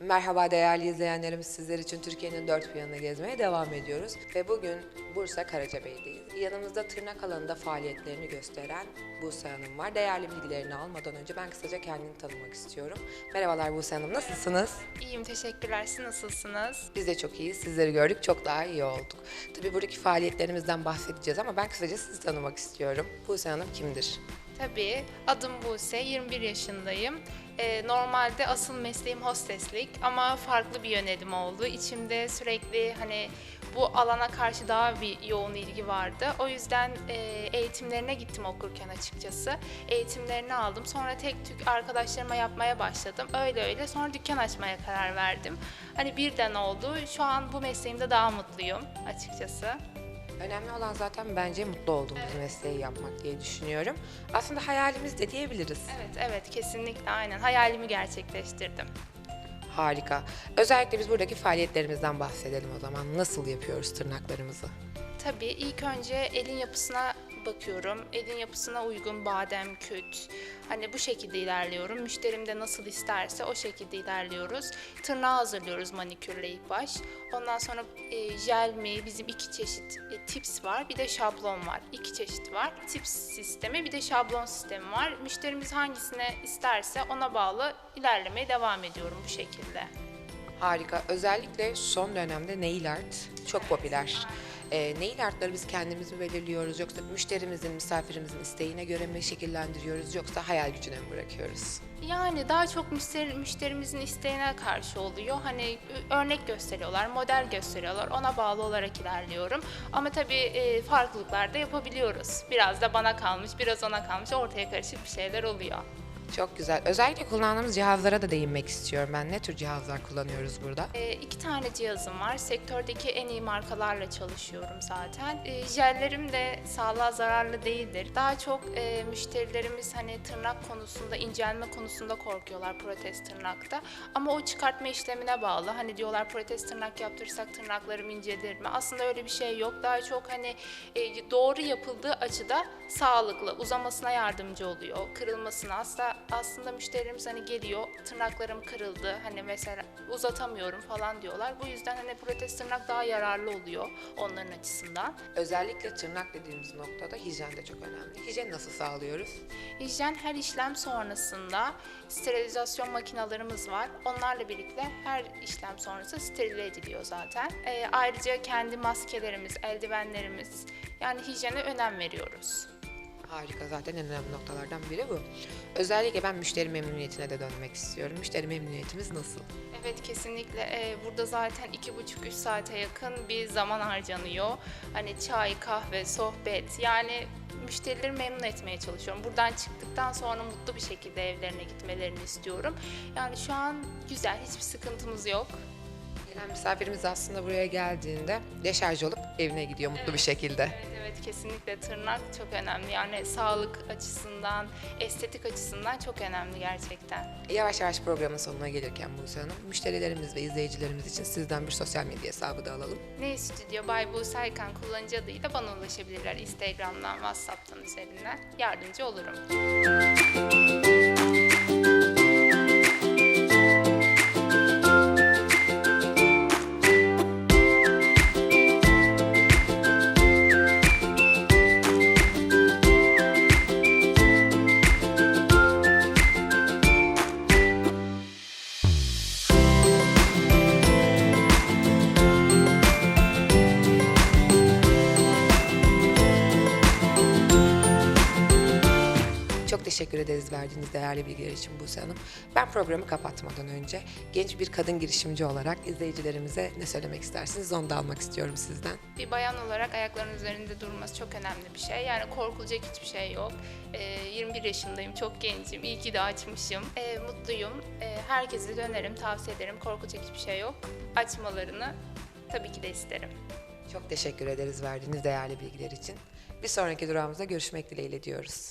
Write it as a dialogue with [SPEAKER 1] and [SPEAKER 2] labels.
[SPEAKER 1] Merhaba değerli izleyenlerimiz. Sizler için Türkiye'nin dört bir yanını gezmeye devam ediyoruz. Ve bugün Bursa Karacabey'deyiz. Yanımızda tırnak alanında faaliyetlerini gösteren Buse Hanım var. Değerli bilgilerini almadan önce ben kısaca kendini tanımak istiyorum. Merhabalar Buse Hanım, nasılsınız?
[SPEAKER 2] İyiyim teşekkürler. Siz nasılsınız?
[SPEAKER 1] Biz de çok iyiyiz. Sizleri gördük, çok daha iyi olduk. Tabii buradaki faaliyetlerimizden bahsedeceğiz ama ben kısaca sizi tanımak istiyorum. Buse Hanım kimdir?
[SPEAKER 2] Tabii adım Buse, 21 yaşındayım. Ee, normalde asıl mesleğim hosteslik ama farklı bir yönelim oldu. İçimde sürekli hani bu alana karşı daha bir yoğun ilgi vardı. O yüzden e, eğitimlerine gittim okurken açıkçası. Eğitimlerini aldım. Sonra tek tük arkadaşlarıma yapmaya başladım. Öyle öyle sonra dükkan açmaya karar verdim. Hani birden oldu. Şu an bu mesleğimde daha mutluyum açıkçası.
[SPEAKER 1] Önemli olan zaten bence mutlu olduğumuz mesleği yapmak diye düşünüyorum. Aslında hayalimiz de diyebiliriz.
[SPEAKER 2] Evet, evet kesinlikle aynen. Hayalimi gerçekleştirdim.
[SPEAKER 1] Harika. Özellikle biz buradaki faaliyetlerimizden bahsedelim o zaman. Nasıl yapıyoruz tırnaklarımızı?
[SPEAKER 2] Tabii ilk önce elin yapısına bakıyorum. Elin yapısına uygun badem, küt. Hani bu şekilde ilerliyorum. Müşterim de nasıl isterse o şekilde ilerliyoruz. Tırnağı hazırlıyoruz manikürle ilk baş. Ondan sonra e, jel mi, bizim iki çeşit e, tips var. Bir de şablon var. İki çeşit var. Tips sistemi bir de şablon sistemi var. Müşterimiz hangisine isterse ona bağlı ilerlemeye devam ediyorum bu şekilde.
[SPEAKER 1] Harika. Özellikle son dönemde nail art çok popüler. Ee, nail artları biz kendimiz mi belirliyoruz yoksa müşterimizin, misafirimizin isteğine göre mi şekillendiriyoruz yoksa hayal gücüne mi bırakıyoruz?
[SPEAKER 2] Yani daha çok müşteri, müşterimizin isteğine karşı oluyor. Hani örnek gösteriyorlar, model gösteriyorlar. Ona bağlı olarak ilerliyorum. Ama tabii e, farklılıklar da yapabiliyoruz. Biraz da bana kalmış, biraz ona kalmış. Ortaya karışık bir şeyler oluyor.
[SPEAKER 1] Çok güzel. Özellikle kullandığımız cihazlara da değinmek istiyorum ben. Ne tür cihazlar kullanıyoruz burada?
[SPEAKER 2] E, iki tane cihazım var. Sektördeki en iyi markalarla çalışıyorum zaten. E, jellerim de sağlığa zararlı değildir. Daha çok e, müşterilerimiz hani tırnak konusunda, incelme konusunda korkuyorlar protez tırnakta. Ama o çıkartma işlemine bağlı. Hani diyorlar protez tırnak yaptırırsak tırnaklarım incelir mi? Aslında öyle bir şey yok. Daha çok hani e, doğru yapıldığı açıda sağlıklı, uzamasına yardımcı oluyor. Kırılmasına asla aslında müşterilerimiz hani geliyor tırnaklarım kırıldı hani mesela uzatamıyorum falan diyorlar. Bu yüzden hani protez tırnak daha yararlı oluyor onların açısından.
[SPEAKER 1] Özellikle tırnak dediğimiz noktada hijyen de çok önemli. Hijyeni nasıl sağlıyoruz?
[SPEAKER 2] Hijyen her işlem sonrasında sterilizasyon makinalarımız var. Onlarla birlikte her işlem sonrası sterilize ediliyor zaten. Ee, ayrıca kendi maskelerimiz, eldivenlerimiz yani hijyene önem veriyoruz.
[SPEAKER 1] Harika zaten en önemli noktalardan biri bu. Özellikle ben müşteri memnuniyetine de dönmek istiyorum. Müşteri memnuniyetimiz nasıl?
[SPEAKER 2] Evet kesinlikle. Ee, burada zaten iki buçuk üç saate yakın bir zaman harcanıyor. Hani çay, kahve, sohbet yani müşterileri memnun etmeye çalışıyorum. Buradan çıktıktan sonra mutlu bir şekilde evlerine gitmelerini istiyorum. Yani şu an güzel, hiçbir sıkıntımız yok.
[SPEAKER 1] Gelen misafirimiz aslında buraya geldiğinde deşarj olup evine gidiyor mutlu bir şekilde.
[SPEAKER 2] Evet evet kesinlikle tırnak çok önemli. Yani sağlık açısından, estetik açısından çok önemli gerçekten.
[SPEAKER 1] Yavaş yavaş programın sonuna gelirken Buse Hanım, müşterilerimiz ve izleyicilerimiz için sizden bir sosyal medya hesabı da alalım.
[SPEAKER 2] Ne Stüdyo Bay Buse Aykan kullanıcı adıyla bana ulaşabilirler. Instagram'dan, Whatsapp'tan üzerinden yardımcı olurum.
[SPEAKER 1] Teşekkür ederiz verdiğiniz değerli bilgiler için Buse Hanım. Ben programı kapatmadan önce genç bir kadın girişimci olarak izleyicilerimize ne söylemek istersiniz onu da almak istiyorum sizden.
[SPEAKER 2] Bir bayan olarak ayaklarının üzerinde durması çok önemli bir şey. Yani korkulacak hiçbir şey yok. Ee, 21 yaşındayım, çok gencim. İyi ki de açmışım. Ee, mutluyum. Ee, herkese de önerim, tavsiye ederim. Korkulacak hiçbir şey yok. Açmalarını tabii ki de isterim.
[SPEAKER 1] Çok teşekkür ederiz verdiğiniz değerli bilgiler için. Bir sonraki durağımızda görüşmek dileğiyle diyoruz.